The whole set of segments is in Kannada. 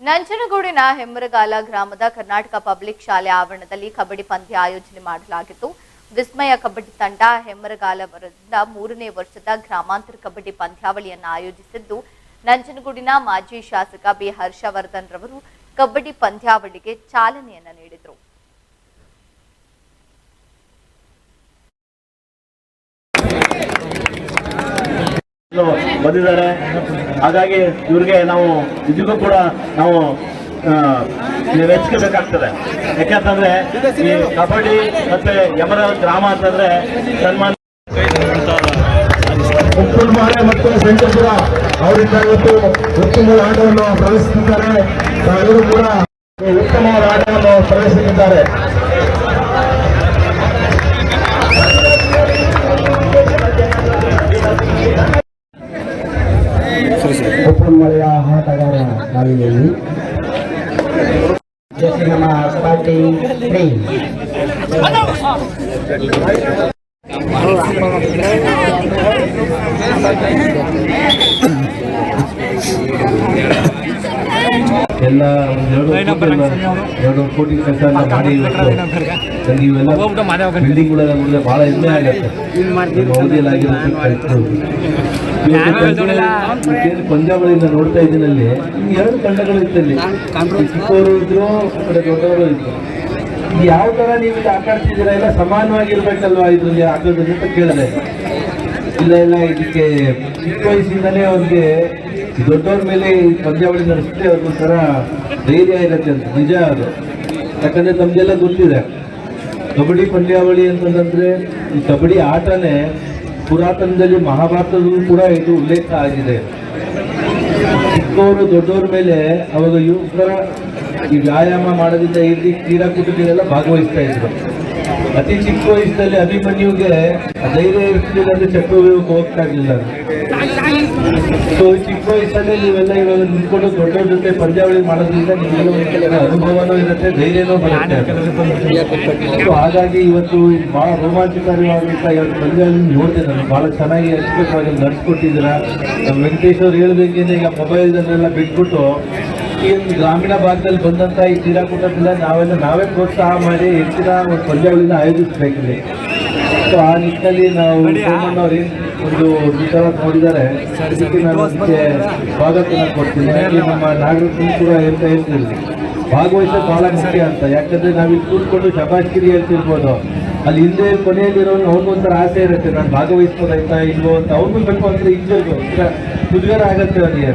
ನಂಜನಗೂಡಿನ ಹೆಮ್ಮರಗಾಲ ಗ್ರಾಮದ ಕರ್ನಾಟಕ ಪಬ್ಲಿಕ್ ಶಾಲೆ ಆವರಣದಲ್ಲಿ ಕಬಡ್ಡಿ ಪಂದ್ಯ ಆಯೋಜನೆ ಮಾಡಲಾಗಿತ್ತು. ವಿಸ್ಮಯ ಕಬಡ್ಡಿ ತಂಡ ಹೆಮ್ಮರಗಾಲ ವರದಿಂದ ಮೂರನೇ ವರ್ಷದ ಗ್ರಾಮಾಂತರ ಕಬಡ್ಡಿ ಪಂದ್ಯಾವಳಿಯನ್ನು ಆಯೋಜಿಸಿದ್ದು, ನಂಜನಗೂಡಿನ ಮಾಜಿ ಶಾಸಕ ಬಿ ಹರ್ಷವರ್ಧನ್ ರವರು ಕಬಡ್ಡಿ ಪಂದ್ಯಾವಳಿಗೆ ಚಾಲನೆಯನ್ನು ನೀಡಿದರು. ಬಂದಿದ್ದಾರೆ. ಹಾಗಾಗಿ ಇವ್ರಿಗೆ ನಾವು ಇದಕ್ಕೂ ಕೂಡ ನಾವು ಮೆಚ್ಕೋಬೇಕಾಗ್ತದೆ ಯಾಕಂತಂದ್ರೆ ಈ ಕಬಡ್ಡಿ ಮತ್ತೆ ಯಮರ ಗ್ರಾಮ ಅಂತಂದ್ರೆ ಸನ್ಮಾನ ಮಾರೆ ಮತ್ತು ಸಂಚಪುರ ಅವರಿಂದ ಇವತ್ತು ಉತ್ತಮ ಆಟವನ್ನು ಪ್ರದರ್ಶಿಸಿದ್ದಾರೆ. ಇವರು ಕೂಡ ಉತ್ತಮವಾದ ಆಟವನ್ನು ಪ್ರದರ್ಶಿಸಿದ್ದಾರೆ. ಉಪ್ಪುಲ್ಮಳೆಯ ಆಟಗಾರ ನಾವಿಲ್ಲಿ ಜೊತೆ ನಮ್ಮ ಪಾರ್ಟಿ ತ್ರೀ ಎಲ್ಲ ಒಂದು ಎರಡು ಕೋಟಿ ಎಲ್ಲ- ಎರಡು ಕೋಟಿ ಕೆಲಸ ಮಾಡಿ ಇವೆಲ್ಲ ಬಿಲ್ಡಿಂಗ್ಗಳೆಲ್ಲ ನೋಡಿದ್ರೆ ಬಹಳ ಹೆಮ್ಮೆ ಆಗುತ್ತೆ. ಪಂಜಾಬಳಿಂದ ನೋಡ್ತಾ ಇದ್ದೀನಲ್ಲಿ ಎರಡು ತಂಡಗಳು ಇತ್ತಲ್ಲಿ ಚಿಕ್ಕವರು ಇದ್ರು ಕಡೆ ದೊಡ್ಡವರು ಇದ್ರು. ಇದು ಯಾವ ತರ ನೀವು ಇಲ್ಲಿ ಆಟ ಆಡ್ತಿದ್ದೀರಾ ಎಲ್ಲ ಸಮಾನವಾಗಿರ್ಬೇಕಲ್ವಾ ಇದ್ರಲ್ಲಿ ಆಗೋದ್ರಿಂದ ಅಂತ ಕೇಳಿದೆ. ಇಲ್ಲ ಇಲ್ಲ, ಇದಕ್ಕೆ ಚಿಕ್ಕ ವಯಸ್ಸಿಂದಲೇ ಅವ್ರಿಗೆ ಈ ದೊಡ್ಡವ್ರ ಮೇಲೆ ಈ ಪಂದ್ಯಾವಳಿ ನಡೆಸಿದ್ರೆ ಅವ್ರಿಗೊಂಥರ ಧೈರ್ಯ ಇರುತ್ತೆ ಅಂತ, ನಿಜ ಅದು. ಯಾಕಂದರೆ ನಮ್ದೆಲ್ಲ ಗೊತ್ತಿದೆ. ಕಬಡ್ಡಿ ಪಂದ್ಯಾವಳಿ ಅಂತಂದ್ರೆ ಈ ಕಬಡ್ಡಿ ಆಟನೇ ಪುರಾತನದಲ್ಲಿ ಮಹಾಭಾರತದಲ್ಲೂ ಕೂಡ ಇದು ಉಲ್ಲೇಖ ಆಗಿದೆ. ಚಿಕ್ಕವರು ದೊಡ್ಡವ್ರ ಮೇಲೆ ಅವಾಗ ಯುವಕರ ಈ ವ್ಯಾಯಾಮ ಮಾಡೋದ್ರಿಂದ ಇಲ್ಲಿ ಕ್ರೀಡಾಕೂಟಗಳೆಲ್ಲ ಭಾಗವಹಿಸ್ತಾ ಇದ್ರು. ಅತಿ ಚಿಕ್ಕ ವಯಸ್ಸಲ್ಲಿ ಅಭಿಮನ್ಯುಗೆ ಧೈರ್ಯ ಇರ್ತಿಲ್ಲ ಅಂದ್ರೆ ಹೋಗ್ತಾ ಇರ್ಲಿಲ್ಲ. ಸೊ ಚಿಕ್ಕ ವಯಸ್ಸಲ್ಲಿ ನೀವೆಲ್ಲ ಇವಾಗ ನಿಂತ್ಕೊಂಡು ದೊಡ್ಡ ಜೊತೆ ಪಂದ್ಯಾವಳಿ ಮಾಡೋದ್ರಿಂದ ನಿಮ್ಗೆಲ್ಲ ಅನುಭವನೂ ಇರುತ್ತೆ, ಧೈರ್ಯನೂ ಬರುತ್ತೆ. ಸೊ ಹಾಗಾಗಿ ಇವತ್ತು ಬಹಳ ರೋಮಾಂಚಕಾರಿಯಾದಂಥ ಇವತ್ತು ಪಂದ್ಯಾವಳಿ ನೋಡಿದೆ ನಾನು ಬಹಳ ಚೆನ್ನಾಗಿ ಅಚ್ಚುಕಟ್ಟಾಗಿ ನಡೆಸ್ಕೊಟ್ಟಿದ್ದೀರಾ. ನಮ್ಮ ವೆಂಕಟೇಶ್ವರ್ ಅವ್ರು ಈಗ ಈಗ ಮೊಬೈಲ್ದನ್ನೆಲ್ಲ ಬಿಟ್ಬಿಟ್ಟು ಈ ಒಂದು ಗ್ರಾಮೀಣ ಭಾಗದಲ್ಲಿ ಬಂದಂತ ಈ ಕ್ರೀಡಾಕೂಟದಿಂದ ನಾವೆಲ್ಲ ನಾವೇ ಪ್ರೋತ್ಸಾಹ ಮಾಡಿ ಹೆಚ್ಚಿನ ಒಂದು ಪಂದ್ಯಾವಳಿನ ಆಯೋಜಿಸಬೇಕಿದೆ. ಸೊ ಆ ನಿಟ್ಟಿನಲ್ಲಿ ನಾವು ಸೋಮಣ್ಣವ್ರಿ ಒಂದು ವಿಚಾರ ನೋಡಿದರೆ ನೋಡಿದ್ದಾರೆ ಅದಕ್ಕೆ ನಾನು ಅದಕ್ಕೆ ಸ್ವಾಗತನ ಕೊಡ್ತೀನಿ. ಯಾಕೆ ನಮ್ಮ ನಾಗರಿಕರು ಕೂಡ ಹೇಳ್ತಾ ಹೇಳ್ತೀವಿ ಭಾಗವಹಿಸೋದು ಬಹಳ ಮುಖ್ಯ ಅಂತ. ಯಾಕಂದ್ರೆ ನಾವು ಇಲ್ಲಿ ಕೂತ್ಕೊಂಡು ಶಬಾಷ್ಗಿರಿ ಹೇಳ್ತಿರ್ಬೋದು. ಅಲ್ಲಿ ಹಿಂದೆ ಕೊನೆಯಲ್ಲಿರೋನು ಅವ್ರಿಗೊಂಥರ ಆಸೆ ಇರುತ್ತೆ, ನಾನು ಭಾಗವಹಿಸ್ಬೋದಾಯ್ತಾ ಇಲ್ವೋ ಅಂತ. ಅವ್ರಿಗೂ ಬೇಕು ಅಂದ್ರೆ ಒಂಥರ ಮುಜುಗರ ಆಗತ್ತೆ ಅವನಿಗೆ.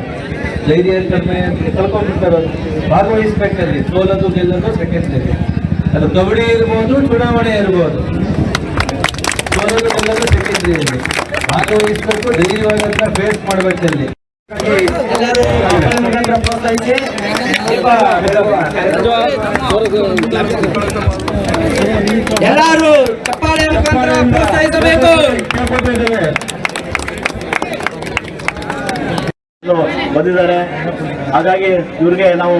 ಧೈರ್ಯ ಕಮ್ಮಿ ಕಳ್ಕೊಂಡ್ಬಿಡ್ತಾರೆ ಅವ್ರು. ಭಾಗವಹಿಸ್ಬೇಕಲ್ಲಿ ಸೋಲೋದು ಗೆಲ್ಲೋದು ಸೆಕೆಂಡರಿ ಅದು ಕಬಡ್ಡಿ ಇರ್ಬೋದು, ಚುನಾವಣೆ ಇರ್ಬೋದು. ಸೋಲೋದು ಗೆಲ್ಲೋದು ಸೆಕೆಂಡ್ ಭಾಗವಹಿಸ್ಬೇಕು, ಧೈರ್ಯವಾಗಿ ಫೇಸ್ ಮಾಡ್ಬೇಕಲ್ಲಿ. ಎಲ್ಲರೂ ಪ್ರೋತ್ಸಾಹಿಸಿ. ಎಲ್ಲರೂ ಚಪ್ಪಾಳೆ ಮುಖಾಂತರ ಪ್ರೋತ್ಸಾಹಿಸಬೇಕು. ಬಂದಿದ್ದಾರೆ. ಹಾಗಾಗಿ ಇವ್ರಿಗೆ ನಾವು